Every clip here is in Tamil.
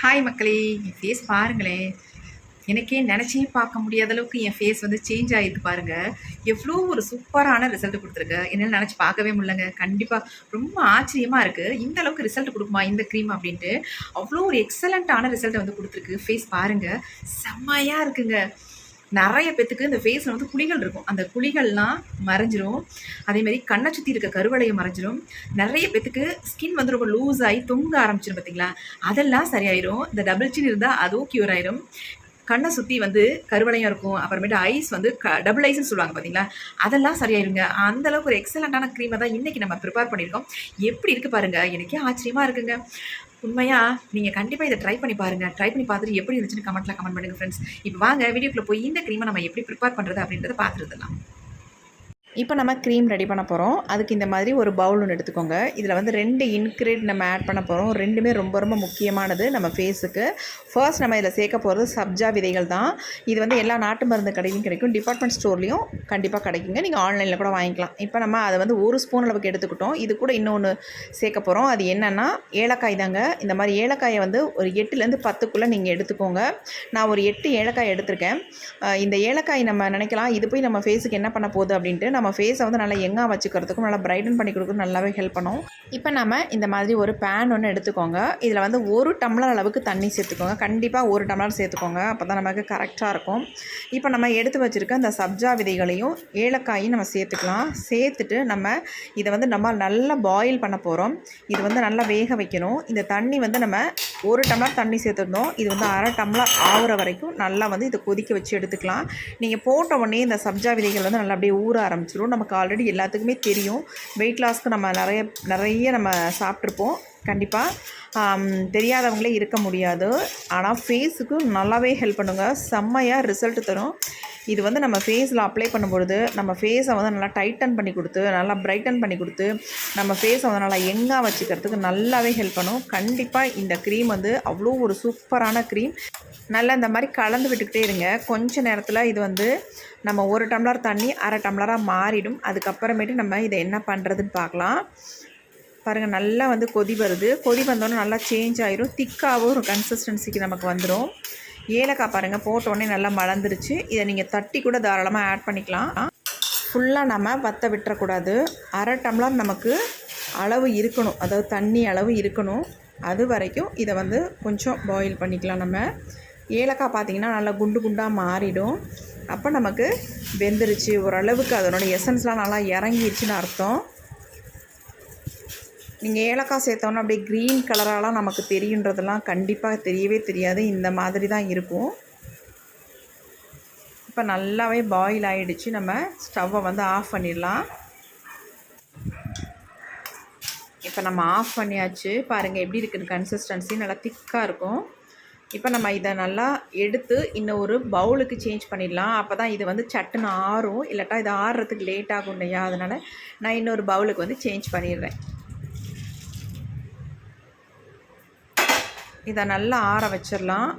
ஹாய் மக்களே என் ஃபேஸ் பாருங்களேன் எனக்கே நினச்சே பார்க்க முடியாத அளவுக்கு என் ஃபேஸ் வந்து சேஞ்ச் ஆகிருக்கு பாருங்கள் எவ்வளோ ஒரு சூப்பரான ரிசல்ட் கொடுத்துருக்கு. என்னால் நினச்சி பார்க்கவே முடியலங்க. கண்டிப்பாக ரொம்ப ஆச்சரியமாக இருக்குது இந்த அளவுக்கு ரிசல்ட் கொடுக்குமா இந்த க்ரீம் அப்படின்ட்டு. அவ்வளோ ஒரு எக்ஸலண்ட்டான ரிசல்ட்டை வந்து கொடுத்துருக்கு. ஃபேஸ் பாருங்கள் செம்மையாக இருக்குங்க. நிறைய பேத்துக்கு இந்த ஃபேஸில் வந்து குழிகள் இருக்கும். அந்த குழிகள்லாம் மறைஞ்சிரும். அதேமாரி கண்ணை சுற்றி இருக்க கருவளையை மறைஞ்சிரும். நிறைய பேத்துக்கு ஸ்கின் வந்து ரொம்ப லூஸ் ஆகி தொங்க ஆரம்பிச்சிடும் பார்த்தீங்களா அதெல்லாம் சரியாயிரும். இந்த டபுள் சின் இருந்தால் அதுவும் க்யூர் ஆயிரும். கண்ணை சுற்றி வந்து கருவளையம் இருக்கும். அப்புறமேட்டு ஐஸ் வந்து க டபுள் ஐஸ்னு சொல்லுவாங்க பார்த்தீங்களா அதெல்லாம் சரியாயிருங்க. அந்த அளவுக்கு ஒரு எக்ஸலண்ட்டான க்ரீமை தான் இன்றைக்கி நம்ம ப்ரிப்பேர் பண்ணியிருக்கோம். எப்படி இருக்குது பாருங்கள் எனக்கே ஆச்சரியமாக இருக்குங்க. உண்மையாக நீங்கள் கண்டிப்பாக இதை ட்ரை பண்ணி பாருங்கள் ட்ரை பண்ணி பார்த்துட்டு எப்படி இருந்துச்சுன்னு கமெண்ட்டில் கமெண்ட் பண்ணுங்கள் ஃப்ரெண்ட்ஸ் இப்போ வாங்க வீடியோக்குள்ளே போய் இந்த க்ரீமை நம்ம எப்படி ப்ரிப்பேர் பண்ணுறது அப்படின்றத பார்த்துருந்துலாம் இப்போ நம்ம க்ரீம் ரெடி பண்ண போகிறோம் அதுக்கு இந்த மாதிரி ஒரு பவுல் ஒன்று எடுத்துக்கோங்க. இதில் வந்து ரெண்டு இன்க்ரீட் நம்ம ஆட் பண்ண போகிறோம் ரெண்டுமே ரொம்ப ரொம்ப முக்கியமானது நம்ம ஃபேஸுக்கு ஃபர்ஸ்ட் நம்ம இதில் சேர்க்க போகிறது சப்ஜா விதைகள் தான். இது வந்து எல்லா நாட்டு மருந்து கடையிலையும் கிடைக்கும். டிபார்ட்மெண்ட் ஸ்டோர்லேயும் கண்டிப்பாக கிடைக்குங்க. நீங்கள் ஆன்லைனில் கூட வாங்கிக்கலாம். இப்போ நம்ம அதை வந்து ஒரு ஸ்பூன் அளவுக்கு எடுத்துக்கிட்டோம். இது கூட இன்னொன்று சேர்க்க போகிறோம் அது என்னென்னா ஏலக்காய் தாங்க. இந்த மாதிரி ஏலக்காயை வந்து ஒரு எட்டுலேருந்து பத்துக்குள்ளே நீங்கள் எடுத்துக்கோங்க. நான் ஒரு எட்டு ஏலக்காய் எடுத்திருக்கேன். இந்த ஏலக்காய் நம்ம நினைக்கலாம். இது போய் நம்ம ஃபேஸுக்கு என்ன பண்ண போகுது அப்படின்ட்டு நம்ம ஃபேஸை வந்து நல்லா எங்கா வச்சுக்கிறதுக்கும் நல்லா பிரைட்டன் பண்ணி கொடுக்கும் நல்லாவே ஹெல்ப் பண்ணும். இப்போ நம்ம இந்த மாதிரி ஒரு பேன் ஒன்று எடுத்துக்கோங்க. இதில் வந்து ஒரு டம்ளர் அளவுக்கு தண்ணி சேர்த்துக்கோங்க. கண்டிப்பாக ஒரு டம்ளர் சேர்த்துக்கோங்க. அப்போ தான் நமக்கு கரெக்டாக இருக்கும். இப்போ நம்ம எடுத்து வச்சுருக்க அந்த சப்ஜா விதைகளையும் ஏலக்காயும் நம்ம சேர்த்துக்கலாம். சேர்த்துட்டு நம்ம இதை வந்து நம்ம நல்லா பாயில் பண்ண போகிறோம் இது வந்து நல்லா வேக வைக்கணும். இந்த தண்ணி வந்து நம்ம ஒரு டம்ளர் தண்ணி சேர்த்துருந்தோம். இது வந்து அரை டம்ளர் ஆகிற வரைக்கும் நல்லா வந்து இதை கொதிக்க வச்சு எடுத்துக்கலாம். நீங்கள் போட்ட உடனே இந்த சப்ஜா விதைகள் வந்து நல்லா அப்படியே ஊற ஆரம்பிச்சிடும் நமக்கு ஆல்ரெடி எல்லாத்துக்குமே தெரியும். வெயிட் லாஸ்க்கு நம்ம நிறைய நிறைய நம்ம சாப்பிட்ருப்போம் கண்டிப்பாக தெரியாதவங்களே இருக்க முடியாது. ஆனால் ஃபேஸுக்கு நல்லாவே ஹெல்ப் பண்ணுங்கள் செம்மையாக ரிசல்ட் தரும். இது வந்து நம்ம ஃபேஸில் அப்ளை பண்ணும்பொழுது நம்ம ஃபேஸை வந்து நல்லா டைட்டன் பண்ணி கொடுத்து நல்லா பிரைட்டன் பண்ணி கொடுத்து நம்ம ஃபேஸை வந்து நல்லா எங்காக வச்சுக்கிறதுக்கு நல்லாவே ஹெல்ப் பண்ணும். கண்டிப்பாக இந்த க்ரீம் வந்து அவ்வளோ ஒரு சூப்பரான க்ரீம் நல்லா இந்த மாதிரி கலந்து விட்டுக்கிட்டே இருங்க. கொஞ்ச நேரத்தில் இது வந்து நம்ம ஒரு டம்ளர் தண்ணி அரை டம்ளராக மாறிடும். அதுக்கப்புறமேட்டு நம்ம இதை என்ன பண்ணுறதுன்னு பார்க்கலாம். பாருங்கள் நல்லா வந்து கொதி வருது. கொதி வந்தோடனே நல்லா சேஞ்ச் ஆயிரும். திக்காகவும் ஒரு கன்சிஸ்டன்சிக்கு நமக்கு வந்துடும் ஏலக்காய் பாருங்கள் போட்டோடனே நல்லா மலர்ந்துருச்சு. இதை நீங்கள் தட்டி கூட தாராளமாக ஆட் பண்ணிக்கலாம். ஃபுல்லாக நம்ம வத்த விட்டுறக்கூடாது. அரை டம்ளர் நமக்கு அளவு இருக்கணும். அதாவது தண்ணி அளவு இருக்கணும். அது வரைக்கும் இதை வந்து கொஞ்சம் பாயில் பண்ணிக்கலாம் நம்ம. ஏலக்காய் பார்த்திங்கன்னா நல்லா குண்டு குண்டாக மாறிடும். அப்போ நமக்கு வெந்துருச்சு. ஓரளவுக்கு அதனோடய எசன்ஸ்லாம் நல்லா இறங்கிருச்சுன்னு அர்த்தம். நீங்கள் ஏலக்காய் சேர்த்தோன்னா அப்படியே க்ரீன் கலராலாம் நமக்கு தெரியுன்றதெல்லாம் கண்டிப்பாக தெரியவே தெரியாது. இந்த மாதிரி தான் இருக்கும். இப்போ நல்லாவே பாயில் ஆகிடுச்சு நம்ம ஸ்டவ்வை வந்து ஆஃப் பண்ணிடலாம். இப்போ நம்ம ஆஃப் பண்ணியாச்சு. பாருங்கள் எப்படி இருக்குது கன்சிஸ்டன்சி நல்லா திக்காக இருக்கும். இப்போ நம்ம இதை நல்லா எடுத்து இன்னும் ஒரு பவுலுக்கு சேஞ்ச் பண்ணிடலாம். அப்போ தான் இது வந்து சட்டுன்னு ஆறும். இல்லாட்டா இது ஆறுறதுக்கு லேட் ஆகும் இல்லையா? அதனால் நான் இன்னொரு பவுலுக்கு வந்து சேஞ்ச் பண்ணிடுறேன். இதை நல்லா ஆற வச்சிடலாம்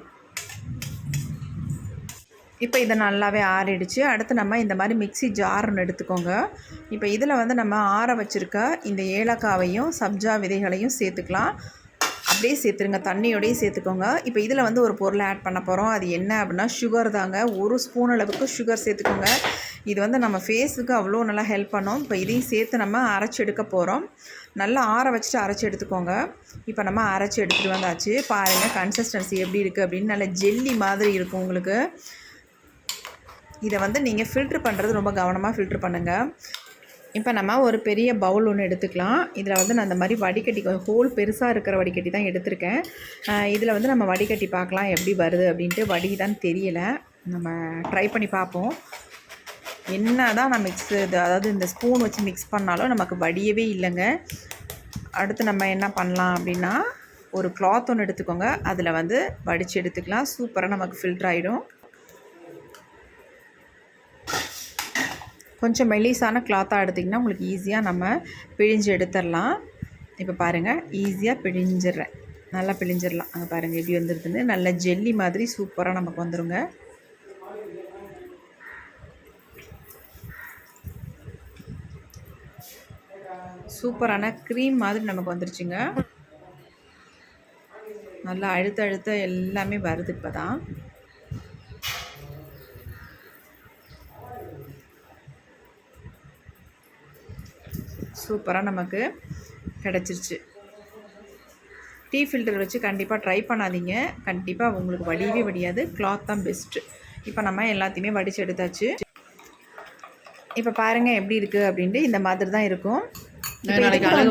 இப்போ இதை நல்லாவே ஆறிடுச்சு. அடுத்து நம்ம இந்த மாதிரி மிக்ஸி ஜார்னு எடுத்துக்கோங்க. இப்போ இதில் வந்து நம்ம ஆற வச்சுருக்க இந்த ஏலக்காவையும் சப்ஜா விதைகளையும் சேர்த்துக்கலாம். அப்படியே சேர்த்துருங்க. தண்ணியோடயே சேர்த்துக்கோங்க. இப்போ இதில் வந்து ஒரு பொருளை ஆட் பண்ண போகிறோம் அது என்ன அப்படின்னா சுகர் தாங்க. ஒரு ஸ்பூன் அளவுக்கு சுகர் சேர்த்துக்கோங்க. இது வந்து நம்ம ஃபேஸுக்கு அவ்வளோ நல்லா ஹெல்ப் பண்ணோம். இப்போ இதையும் சேர்த்து நம்ம அரைச்சி எடுக்க போகிறோம் நல்லா ஆற வச்சுட்டு அரைச்சி எடுத்துக்கோங்க. இப்போ நம்ம அரைச்சி எடுத்துகிட்டு வந்தாச்சு. பாருங்கள் கன்சிஸ்டன்சி எப்படி இருக்குது அப்படின்னு. நல்ல ஜெல்லி மாதிரி இருக்கும் உங்களுக்கு. இதை வந்து நீங்கள் ஃபில்ட்ரு பண்ணுறது ரொம்ப கவனமாக ஃபில்ட்ரு பண்ணுங்கள் இப்போ நம்ம ஒரு பெரிய பவுல் ஒன்று எடுத்துக்கலாம். இதில் வந்து நான் அந்த மாதிரி வடிகட்டி ஹோல் பெருசாக இருக்கிற வடிகட்டி தான் எடுத்திருக்கேன். இதில் வந்து நம்ம வடிகட்டி பார்க்கலாம் எப்படி வருது அப்படின்ட்டு. வடி தான் தெரியலை. நம்ம ட்ரை பண்ணி பார்ப்போம். என்ன தான் நான் மிக்ஸ் அதாவது இந்த ஸ்பூன் வச்சு மிக்ஸ் பண்ணாலும் நமக்கு வடியவே இல்லைங்க. அடுத்து நம்ம என்ன பண்ணலாம் அப்படின்னா ஒரு கிளாத் ஒன்று எடுத்துக்கோங்க. அதில் வந்து வடித்து எடுத்துக்கலாம். சூப்பராக நமக்கு ஃபில்டர் ஆகிடும் கொஞ்சம் மெலிசான கிளாத்தாக எடுத்திங்கன்னா உங்களுக்கு ஈஸியாக நம்ம பிழிஞ்சு எடுத்துடலாம். இப்போ பாருங்கள் ஈஸியாக பிழிஞ்சிடுறேன். நல்லா பிழிஞ்சிடலாம். அங்கே பாருங்கள் எப்படி வந்துருதுன்னு. நல்ல ஜெல்லி மாதிரி சூப்பராக நமக்கு வந்துடுங்க சூப்பரான க்ரீம் மாதிரி நமக்கு வந்துருச்சுங்க. நல்லா அழுத்த அழுத்த எல்லாமே வருது இப்போ தான் சூப்பராக நமக்கு கிடச்சிருச்சு. டீ ஃபில்டர் வச்சு கண்டிப்பாக ட்ரை பண்ணாதீங்க. கண்டிப்பாக உங்களுக்கு வடியவே வடியாது கிளாத் தான் பெஸ்ட்டு இப்போ நம்ம எல்லாத்தையுமே வடித்து எடுத்தாச்சு. இப்போ பாருங்கள் எப்படி இருக்குது அப்படின்ட்டு இந்த மாதிரி தான் இருக்கும்.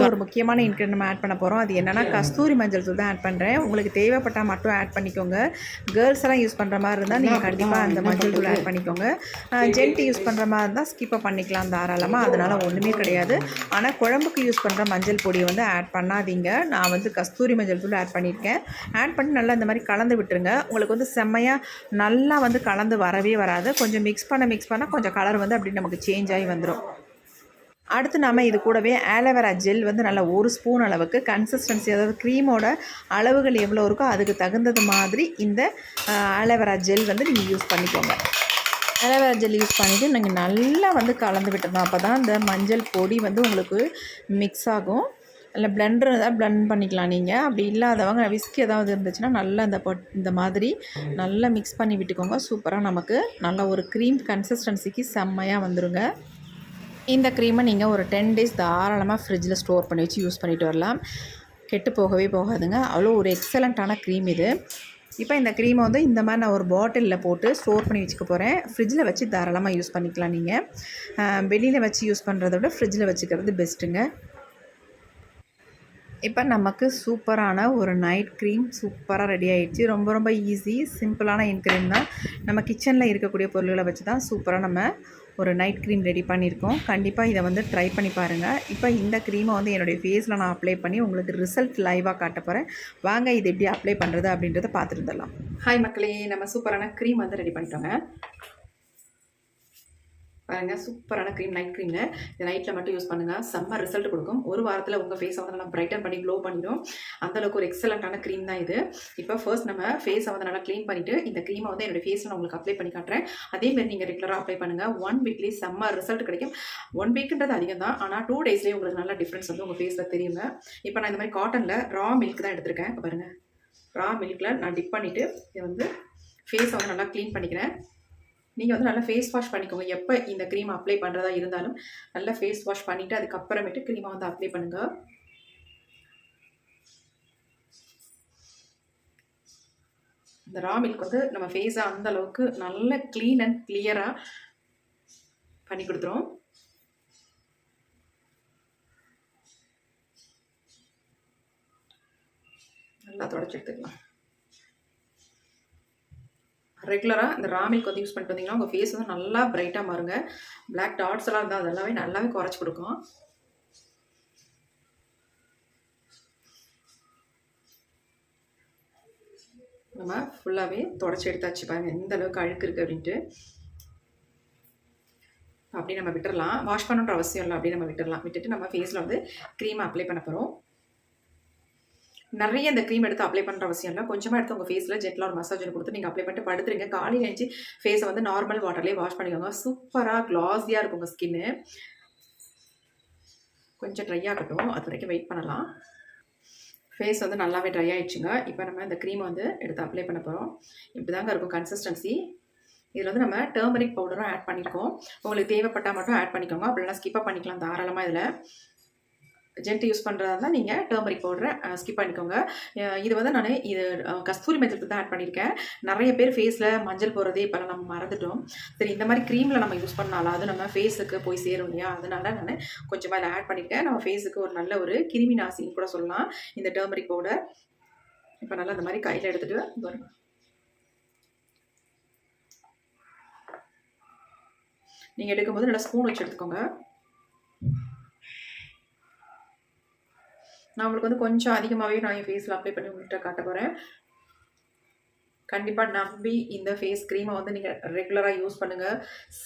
ஒரு முக்கியமான நம்ம ஆட் பண்ண போகிறோம் அது என்னன்னா கஸ்தூரி மஞ்சள் தூள் தான் ஆட் பண்ணுறேன் உங்களுக்கு தேவைப்பட்டால் மட்டும் ஆட் பண்ணிக்கோங்க. கேர்ள்ஸ் எல்லாம் யூஸ் பண்ணுற மாதிரி இருந்தால் நீங்கள் கண்டிப்பாக அந்த மஞ்சள் தூள் ஆட் பண்ணிக்கோங்க. ஜென்ட் யூஸ் பண்ணுற மாதிரி இருந்தால் ஸ்கிப்பை பண்ணிக்கலாம் தாராளமாக அதனால் ஒன்றுமே கிடையாது. ஆனால் குழம்புக்கு யூஸ் பண்ணுற மஞ்சள் பொடியை வந்து ஆட் பண்ணாதீங்க. நான் வந்து கஸ்தூரி மஞ்சள் தூள் ஆட் பண்ணியிருக்கேன். ஆட் பண்ணி நல்லா இந்த மாதிரி கலந்து விட்டுருங்க. உங்களுக்கு வந்து செம்மையாக நல்லா வந்து கலந்து வரவே வராது. கொஞ்சம் மிக்ஸ் பண்ண மிக்ஸ் பண்ணால் கொஞ்சம் கலர் வந்து அப்படி நமக்கு சேஞ்ச் ஆகி வந்துடும் அடுத்து நம்ம இது கூடவே ஆலோவேரா ஜெல் வந்து நல்லா ஒரு ஸ்பூன் அளவுக்கு கன்சிஸ்டன்சி அதாவது க்ரீமோட அளவுகள் எவ்வளோ இருக்கோ அதுக்கு தகுந்தது மாதிரி இந்த ஆலோவேரா ஜெல் வந்து நீங்கள் யூஸ் பண்ணிக்கோங்க. ஆலோவேரா ஜெல் யூஸ் பண்ணிவிட்டு நீங்கள் நல்லா வந்து கலந்து விட்டுருந்தோம் அப்போ தான் இந்த மஞ்சள் பொடி வந்து உங்களுக்கு மிக்ஸ் ஆகும். இல்லை பிளெண்டர் ஏதாவது பிளெண்ட் பண்ணிக்கலாம் நீங்கள் அப்படி இல்லாதவங்க விஸ்க் ஏதாவது இருந்துச்சுன்னா நல்லா இந்த பொட் இந்த மாதிரி நல்லா மிக்ஸ் பண்ணி விட்டுக்கோங்க. சூப்பராக நமக்கு நல்ல ஒரு க்ரீம் கன்சிஸ்டன்சிக்கு செம்மையாக வந்துடுங்க இந்த க்ரீமை நீங்கள் ஒரு டென் டேஸ் தாராளமாக ஃப்ரிட்ஜில் ஸ்டோர் பண்ணி வச்சு யூஸ் பண்ணிட்டு வரலாம். கெட்டு போகவே போகாதுங்க. அவ்வளோ ஒரு எக்ஸலண்ட்டான க்ரீம் இது. இப்போ இந்த க்ரீமை வந்து இந்த மாதிரி நான் ஒரு பாட்டிலில் போட்டு ஸ்டோர் பண்ணி வச்சுக்க போகிறேன் ஃப்ரிட்ஜில் வச்சு தாராளமாக யூஸ் பண்ணிக்கலாம் நீங்கள் வெளியில் வச்சு யூஸ் பண்ணுறத விட ஃப்ரிட்ஜில் வச்சுக்கிறது பெஸ்ட்டுங்க இப்போ நமக்கு சூப்பரான ஒரு நைட் க்ரீம் சூப்பராக ரெடி ஆகிடுச்சு ரொம்ப ரொம்ப ஈஸி சிம்பிளான இன்க்ரீம் தான். நம்ம கிச்சனில் இருக்கக்கூடிய பொருள்களை வச்சு தான் சூப்பராக நம்ம ஒரு நைட் க்ரீம் ரெடி பண்ணியிருக்கோம். கண்டிப்பாக இதை வந்து ட்ரை பண்ணி பாருங்கள் இப்போ இந்த க்ரீமை வந்து என்னுடைய ஃபேஸில் நான் அப்ளை பண்ணி உங்களுக்கு ரிசல்ட் லைவாக காட்ட போகிறேன் வாங்க இது எப்படி அப்ளை பண்ணுறது அப்படின்றத பார்த்துட்டு வந்துடலாம் ஹாய் மக்களே நம்ம சூப்பரான க்ரீம் வந்து ரெடி பண்ணிட்டோங்க. பாருங்க சூப்பரான க்ரீம் நைட் க்ரீம் இந்த நைட்டில் மட்டும் யூஸ் பண்ணுங்கள் செம்ம ரிசல்ட் கொடுக்கும். ஒரு வாரத்தில் உங்கள் ஃபேஸை வந்து நல்லா பிரைட்டன் பண்ணி க்ளோ பண்ணிடும். அந்தளவுக்கு ஒரு எக்ஸலண்ட்டான க்ரீம் தான் இது. இப்போ ஃபர்ஸ்ட் நம்ம ஃபேஸை வந்து நல்லா க்ளீன் பண்ணிவிட்டு இந்த க்ரீமை வந்து என்னோடய ஃபேஸில் நான் உங்களுக்கு அப்ளை பண்ணி காட்டுறேன். அதேமாரி நீங்கள் ரெகுலராக அப்ளை பண்ணுங்கள் ஒன் வீக்லி செம்ம ரிசல்ட் கிடைக்கும். ஒன் வீக்குன்றது அதிகம் தான். ஆனால் டூ டேஸ்லேயே உங்களுக்கு நல்ல டிஃப்ரென்ஸ் வந்து உங்கள் ஃபேஸில் தெரியுங்க. இப்போ நான் இந்த மாதிரி காட்டனில் ரா மில்க் தான் எடுத்திருக்கேன். பாருங்கள் ரா மில்கில் நான் டிப் பண்ணிவிட்டு இதை வந்து ஃபேஸை வந்து நல்லா க்ளீன் பண்ணிக்கிறேன். நீங்கள் வந்து நல்லா ஃபேஸ் வாஷ் பண்ணிக்கோங்க. எப்போ இந்த க்ரீம் அப்ளை பண்ணுறதா இருந்தாலும் நல்லா ஃபேஸ் வாஷ் பண்ணிவிட்டு அதுக்கப்புறமேட்டு க்ரீமை வந்து அப்ளை பண்ணுங்கள் இந்த ரா மில்க் வந்து நம்ம ஃபேஸை அந்த அளவுக்கு நல்ல க்ளீன் அண்ட் கிளியராக பண்ணி கொடுத்துரும். நல்லா தொடச்சி எடுத்துக்கலாம். ரெகுலராக இந்த ரா மில்க் வந்து யூஸ் பண்ணிட்டு வந்தீங்கன்னா உங்கள் ஃபேஸ் வந்து நல்லா பிரைட்டாக மாறுங்க. பிளாக் டாட்ஸ் எல்லாம் இருந்தால் அதெல்லாமே நல்லாவே குறைச்சி கொடுக்கும். நம்ம ஃபுல்லாகவே தொடச்சி எடுத்தாச்சு பாருங்கள் எந்த அளவுக்கு அழுக்கு இருக்குது அப்படின்ட்டு. அப்படி நம்ம விட்டுடலாம் வாஷ் பண்ணுன்ற அவசியம் இல்லை அப்படி நம்ம விட்டுறலாம். விட்டுட்டு நம்ம ஃபேஸில் வந்து க்ரீம் அப்ளை பண்ண போகிறோம் நிறைய இந்த க்ரீம் எடுத்து அப்ளை பண்ணுற அவசியம் இல்லை. கொஞ்சமாக எடுத்து உங்கள் ஃபேஸில் ஜெட்டில் ஒரு மசாஜ் கொடுத்து நீங்கள் அப்ளை பண்ணிட்டு படுத்துருங்க. காலையில் எழுந்து ஃபேஸை வந்து நார்மல் வாட்டர்லேயே வாஷ் பண்ணிக்கோங்க. சூப்பராக க்ளாஸியாக இருக்கும் உங்கள் ஸ்கின்னு கொஞ்சம் ட்ரை ஆகட்டும் அது வரைக்கும் வெயிட் பண்ணலாம். ஃபேஸ் வந்து நல்லாவே ட்ரை ஆகிடுச்சுங்க இப்போ நம்ம இந்த க்ரீமை வந்து எடுத்து அப்ளை பண்ண போகிறோம் இப்படி தாங்க இருக்கும் கன்சிஸ்டன்சி இதில் வந்து நம்ம டர்மரிக் பவுடரும் ஆட் பண்ணியிருக்கோம் உங்களுக்கு தேவைப்பட்டால் மட்டும் ஆட் பண்ணிக்கோங்க. அப்படின்னா ஸ்கிப்பாக பண்ணிக்கலாம். தாராளமாக இதில். ஜென்ட் யூஸ் பண்ணுறதா இருந்தால் நீங்கள் டர்மரிக் பவுடரை ஸ்கிப் பண்ணிக்கோங்க. இது வந்து நான் இது கஸ்தூரி மஞ்சள் தான் ஆட் பண்ணியிருக்கேன் நிறைய பேர் ஃபேஸில் மஞ்சள் போடுறதே இப்போ நம்ம மறந்துட்டோம். சரி இந்த மாதிரி க்ரீமில் நம்ம யூஸ் பண்ணாலும் அது நம்ம ஃபேஸுக்கு போய் சேரும் இல்லையா? அதனால நான் கொஞ்சமாக இதை ஆட் பண்ணியிருக்கேன் நம்ம ஃபேஸுக்கு ஒரு நல்ல ஒரு கிருமி நாசின்னு கூட சொல்லலாம். இந்த டர்மரிக் பவுடர் இப்போ நல்லா இந்த மாதிரி கையில் எடுத்துகிட்டு வரும் நீங்கள் எடுக்கும்போது நல்லா ஸ்பூன் வச்சு எடுத்துக்கோங்க. நான் உங்களுக்கு வந்து கொஞ்சம் அதிகமாகவே நான் என் ஃபேஸில் அப்ளை பண்ணி உங்கள்கிட்ட காட்ட போகிறேன் கண்டிப்பாக நம்பி இந்த ஃபேஸ் க்ரீமை வந்து நீங்கள் ரெகுலராக யூஸ் பண்ணுங்கள்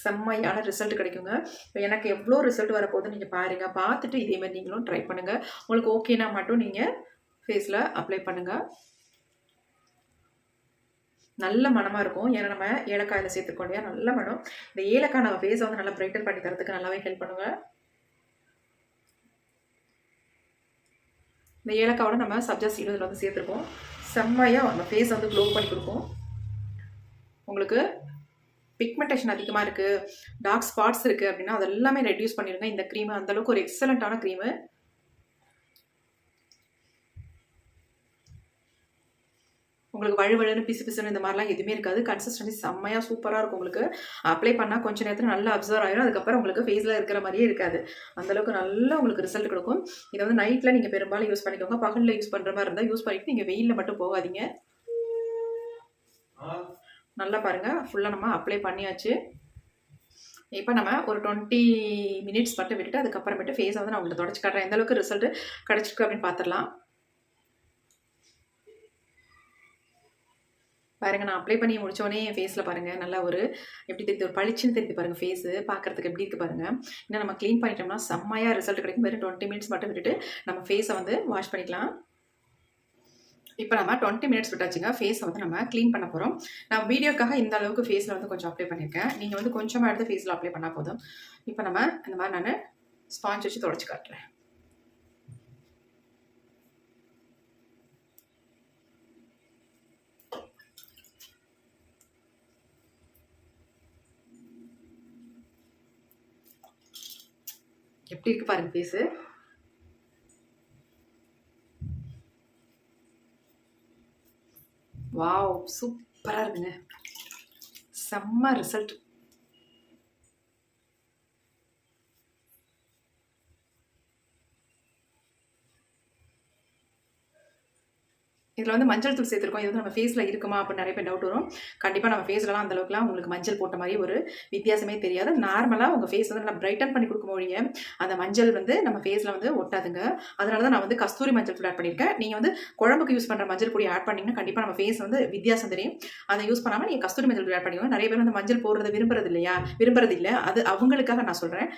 செம்மையான ரிசல்ட் கிடைக்குங்க. இப்போ எனக்கு எவ்வளோ ரிசல்ட் வரப்போகுது நீங்கள் பாருங்கள் பார்த்துட்டு இதேமாதிரி நீங்களும் ட்ரை பண்ணுங்கள் உங்களுக்கு ஓகேனா மட்டும் நீங்கள் ஃபேஸில் அப்ளை பண்ணுங்கள் நல்ல மனமாக இருக்கும். ஏன்னா நம்ம ஏலக்காயில் சேர்த்துக்கோ இல்லையா? நல்ல மனம். இந்த ஏலக்காய் நம்ம ஃபேஸை வந்து நல்லா ப்ரைட்டர் பண்ணி தரத்துக்கு நல்லாவே ஹெல்ப் பண்ணுங்கள் இந்த ஏலக்காவோட நம்ம சப்ஜா சீடும் இதில் வந்து சேர்த்துருக்கோம். செம்மையாக அந்த ஃபேஸ் வந்து க்ளோ பண்ணி கொடுக்கும். உங்களுக்கு பிக்மெண்டேஷன் அதிகமாக இருக்குது டார்க் ஸ்பாட்ஸ் இருக்குது அப்படின்னா அதெல்லாமே ரெடியூஸ் பண்ணிடுங்க இந்த க்ரீம் அந்தளவுக்கு ஒரு எக்ஸலண்ட்டான க்ரீமு உங்களுக்கு வழுவழுன்னு பிசு பிசுன்னு இந்த மாதிரிலாம் எதுவுமே இருக்காது. கன்சிஸ்டன்சி செம்மையாக சூப்பராக இருக்கும் உங்களுக்கு. அப்ளை பண்ணால் கொஞ்ச நேரத்தில் நல்லா அப்சர்வ் ஆயிரும். அதுக்கப்புறம் உங்களுக்கு ஃபேஸில் இருக்கிற மாதிரியே இருக்காது. அந்தளவுக்கு நல்லா உங்களுக்கு ரிசல்ட் கொடுக்கும். இதை வந்து நைட்டில் நீங்கள் பெரும்பாலும் யூஸ் பண்ணிக்கோங்க. பகலில் யூஸ் பண்ணுற மாதிரி இருந்தால் யூஸ் பண்ணிட்டு நீங்கள் வெயிலில் மட்டும் போகாதீங்க. நல்லா பாருங்கள் ஃபுல்லாக நம்ம அப்ளை பண்ணியாச்சு. இப்போ நம்ம ஒரு டுவெண்ட்டி மினிட்ஸ் மட்டும் விட்டுட்டு அதுக்கப்புறமேட்டு ஃபேஸை வந்து நான் உங்களுக்கு தொடச்சி காட்டுறேன். எந்த அளவுக்கு ரிசல்ட் கிடச்சிருக்கு அப்படின்னு பார்த்துடலாம் பாருங்க நான் அப்ளை பண்ணி முடித்தோடனே என் ஃபேஸில் பாருங்கள் நல்லா ஒரு எப்படி தெரியுது ஒரு பளிச்சுன்னு தெரியுது பாருங்கள் ஃபேஸு பார்க்கறதுக்கு எப்படி இருக்குது பாருங்கள் இன்னும் நம்ம க்ளீன் பண்ணிட்டோம்னா செம்மையாக ரிசல்ட் கிடைக்கும். வெறும் டுவெண்ட்டி மினிட்ஸ் மட்டும் விட்டுட்டு நம்ம ஃபேஸை வந்து வாஷ் பண்ணிக்கலாம். இப்போ நம்ம டுவெண்ட்டி மினிட்ஸ் விட்டாச்சுங்க. ஃபேஸை வந்து நம்ம க்ளீன் பண்ண போகிறோம் நான் வீடியோக்காக இந்த அளவுக்கு ஃபேஸில் வந்து கொஞ்சம் அப்ளை பண்ணியிருக்கேன் நீங்கள் வந்து கொஞ்சமாக எடுத்து ஃபேஸில் அப்ளை பண்ணால் போதும். இப்போ நம்ம இந்த மாதிரி நான் ஸ்பாஞ்ச் வச்சு தொடச்சி காட்டுறேன். எப்படி இருக்கு பாருங்க பேசு வாவ் சூப்பராக இருக்குங்க. செம்ம ரிசல்ட் இதில் வந்து மஞ்சள் தூள் சேர்த்துருக்கோம். இது வந்து நம்ம ஃபேஸில் இருக்குமா அப்படின்னு நிறைய பேர் டவுட் வரும். கண்டிப்பாக நம்ம ஃபேஸ்லலாம் அந்த அளவுக்குலாம் உங்களுக்கு மஞ்சள் போட்ட மாதிரி ஒரு வித்தியாசமே தெரியாது. நார்மலாக உங்கள் ஃபேஸ் வந்து நல்லா பிரைட்டன் பண்ணி கொடுக்க முடியும் அந்த மஞ்சள் வந்து நம்ம ஃபேஸில் வந்து ஒட்டாதுங்க. அதனால தான் நான் வந்து கஸ்தூரி மஞ்சள் தூள் ஆட் பண்ணியிருக்கேன். நீங்கள் வந்து குழம்புக்கு யூஸ் பண்ணுற மஞ்சள் பொடி ஆட் பண்ணிங்கன்னா கண்டிப்பாக நம்ம ஃபேஸ் வந்து வித்தியாசம் தெரியும். அதை யூஸ் பண்ணாமல் நீங்கள் கஸ்தூரி மஞ்சள் தூள் ஆட் பண்ணிக்கோங்க. நிறைய பேர் வந்து மஞ்சள் போடுறது விரும்புறது இல்லையா? விரும்புறது இல்லை. அது அவங்களுக்காக நான் சொல்கிறேன்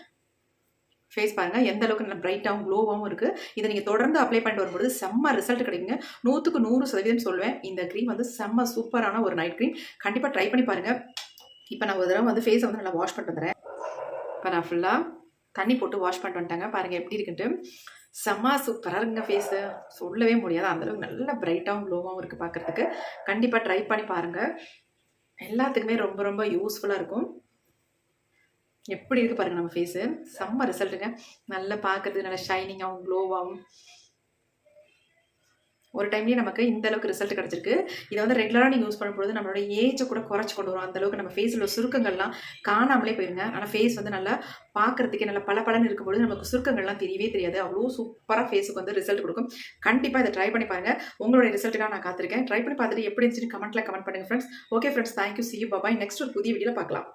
ஃபேஸ் பாருங்கள் எந்த அளவுக்கு நல்லா பிரைட்டாகவும் க்ளோவாகவும் இருக்குது இதை நீங்கள் தொடர்ந்து அப்ளை பண்ணிட்டு வரும்போது செம்ம ரிசல்ட் கிடைக்குங்க. நூற்றுக்கு நூறு சதவீதம் சொல்லுவேன். இந்த க்ரீம் வந்து செம்ம சூப்பரான ஒரு நைட் க்ரீம் கண்டிப்பாக ட்ரை பண்ணி பாருங்கள் இப்போ நான் ஒரு தடவை வந்து ஃபேஸை வந்து நல்லா வாஷ் பண்ணிட்டு வந்துடுறேன். இப்போ நான் ஃபுல்லாக தண்ணி போட்டு வாஷ் பண்ணிட்டு வந்துட்டாங்க. பாருங்கள் எப்படி இருக்குன்ட்டு. செம்ம சூப்பராக இருக்குங்க ஃபேஸு சொல்லவே முடியாது. அந்தளவுக்கு நல்ல பிரைட்டாகவும் க்ளோவாகவும் இருக்குது பார்க்குறதுக்கு கண்டிப்பாக ட்ரை பண்ணி பாருங்கள் எல்லாத்துக்குமே ரொம்ப ரொம்ப யூஸ்ஃபுல்லாக இருக்கும். எப்படி இருக்குது பாருங்கள் நம்ம ஃபேஸு செம்ம ரிசல்ட்டுங்க நல்லா பார்க்கறது நல்லா ஷைனிங்காகவும் க்ளோவாகவும் ஒரு டைம்லேயே நமக்கு இந்த அளவுக்கு ரிசல்ட் கிடச்சிருக்கு. இதை வந்து ரெகுலராக நீங்கள் யூஸ் பண்ணும்போது நம்மளோட ஏஜை கூட குறைச்சி கொண்டு வரும். அந்த அளவுக்கு நம்ம ஃபேஸில் உள்ள சுருக்கங்கள்லாம் காணாமலே போயிருங்க. ஆனால் ஃபேஸ் வந்து நல்லா பார்க்குறதுக்கே நல்லா பல பலன்னு இருக்கும்போது நமக்கு சுருக்கங்கள்லாம் தெரியவே தெரியாது. அவ்வளோ சூப்பராக ஃபேஸுக்கு வந்து ரிசல்ட் கொடுக்கும். கண்டிப்பாக இதை ட்ரை பண்ணி பாருங்கள் உங்களுடைய ரிசல்ட்டுக்காக நான் காத்திருக்கேன். ட்ரை பண்ணி பார்த்துட்டு எப்படி இருந்துச்சுன்னு கமெண்ட்டில் கமெண்ட் பண்ணுங்கள் friends okay friends thank you see you bye bye next ஒரு புதிய வீடியோவில் பார்க்கலாம்.